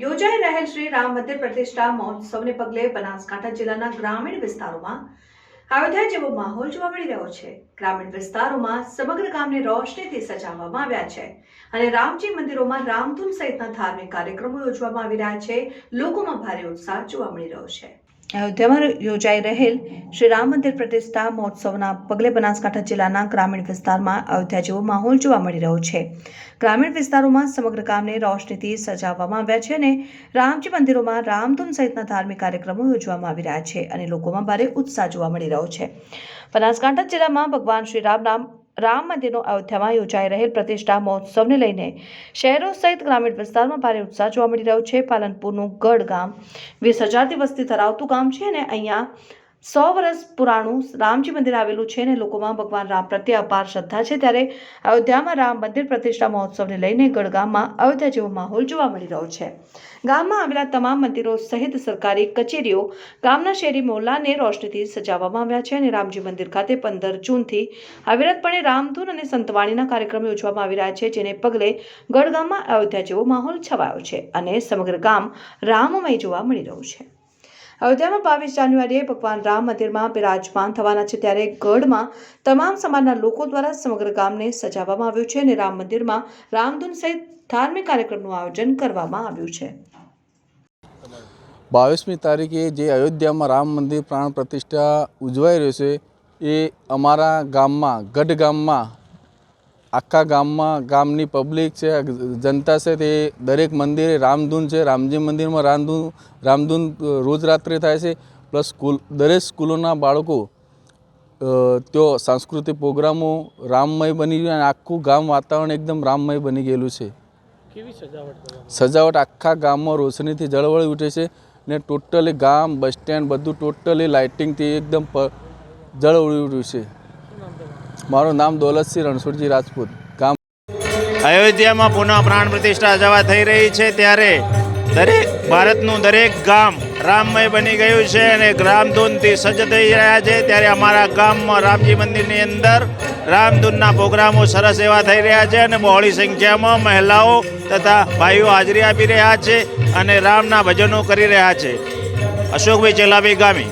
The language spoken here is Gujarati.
યોજાઈ રહેલ શ્રી રામ મંદિર પ્રતિષ્ઠા મહોત્સવને પગલે બનાસકાંઠા જિલ્લાના ગ્રામીણ વિસ્તારોમાં અયોધ્યા જેવો માહોલ જોવા મળી રહ્યો છે. ગ્રામીણ વિસ્તારોમાં સમગ્ર ગામને રોશનીથી સજાવવામાં આવ્યા છે અને રામજી મંદિરોમાં રામધૂન સહિતના ધાર્મિક કાર્યક્રમો યોજવામાં આવી રહ્યા છે. લોકોમાં ભારે ઉત્સાહ જોવા મળી રહ્યો છે. અયોધ્યામાં યોજાઈ રહેલ શ્રી રામ મંદિર પ્રતિષ્ઠા મહોત્સવના પગલે બનાસકાંઠા જિલ્લાના ગ્રામીણ વિસ્તારમાં અયોધ્યા જેવો માહોલ જોવા મળી રહ્યો છે. ગ્રામીણ વિસ્તારોમાં સમગ્ર ગામને રોશનીથી સજાવવામાં આવ્યા છે અને રામજી મંદિરોમાં રામધૂન સહિતના ધાર્મિક કાર્યક્રમો યોજવામાં આવી રહ્યા છે અને લોકોમાં ભારે ઉત્સાહ જોવા મળી રહ્યો છે. બનાસકાંઠા જિલ્લામાં ભગવાન શ્રી રામના રામ મંદિરનો અયોધ્યામાં યોજાઈ રહેલ પ્રતિષ્ઠા મહોત્સવને લઈને શહેરો સહિત ગ્રામીણ વિસ્તારમાં ભારે ઉત્સાહ જોવા મળી રહ્યો છે. પાલનપુરનું ગઢ ગામ વીસ હજારથી વસ્તી ધરાવતું ગામ છે અને અહીંયા સો વર્ષ પુરાણું રામજી મંદિર આવેલું છે અને લોકોમાં ભગવાન રામ પ્રત્યે અપાર શ્રદ્ધા છે, ત્યારે અયોધ્યામાં રામ મંદિર પ્રતિષ્ઠા મહોત્સવને લઈને ગઢગામમાં અયોધ્યા જેવો માહોલ જોવા મળી રહ્યો છે. ગામમાં આવેલા તમામ મંદિરો સહિત સરકારી કચેરીઓ ગામના શહેરી મોહલ્લાને રોશનીથી સજાવવામાં આવ્યા છે અને રામજી મંદિર ખાતે પંદર જૂનથી અવિરતપણે રામધૂન અને સંતવાણીના કાર્યક્રમો યોજવામાં આવી રહ્યા છે, જેને પગલે ગઢગામમાં અયોધ્યા જેવો માહોલ છવાયો છે અને સમગ્ર ગામ રામમય જોવા મળી રહ્યું છે. અયોધ્યામાં બાવીસ જાન્યુઆરીએ ભગવાન રામ મંદિરમાં બિરાજમાન થવાના છે ત્યારે ગઢમાં તમામ સમાજના લોકો દ્વારા સમગ્ર ગામને સજાવવામાં આવ્યું છે અને રામ મંદિરમાં રામધૂન સહિત ધાર્મિક કાર્યક્રમનું આયોજન કરવામાં આવ્યું છે. બાવીસમી તારીખે જે અયોધ્યામાં રામ મંદિર પ્રાણ પ્રતિષ્ઠા ઉજવાઈ રહ્યો છે, એ અમારા ગામમાં, ગઢ ગામમાં આખા ગામમાં ગામની પબ્લિક છે જનતા છે તે દરેક મંદિરે રામધૂન છે રામજી મંદિરમાં રામધૂન રામધૂન રોજ રાત્રે થાય છે. પ્લસ સ્કૂલ દરેક સ્કૂલોના બાળકો તેઓ સાંસ્કૃતિક પ્રોગ્રામો રામમય બની ગયું અને આખું ગામ વાતાવરણ એકદમ રામમય બની ગયેલું છે. કેવી સજાવટ સજાવટ આખા ગામમાં રોશનીથી જળવળી ઉઠે છે ને ટોટલી ગામ બસ સ્ટેન્ડ બધું ટોટલી લાઇટિંગથી એકદમ જળવળી ઉઠ્યું છે. મારું નામ દોલતસિંહ રણછોડજી રાજપૂત. ગામ અયોધ્યામાં પુનઃ પ્રાણ પ્રતિષ્ઠા જવા થઈ રહી છે ત્યારે દરેક ભારતનું દરેક ગામ રામમય બની ગયું છે અને રામધૂનથી સજ્જ થઈ રહ્યા છે. ત્યારે અમારા ગામમાં રામજી મંદિરની અંદર રામધૂનના પ્રોગ્રામો સરસ એવા થઈ રહ્યા છે અને બહોળી સંખ્યામાં મહિલાઓ તથા ભાઈઓ હાજરી આપી રહ્યા છે અને રામના ભજનો કરી રહ્યા છે. અશોકભાઈ ચેલાભાઈ ગામી.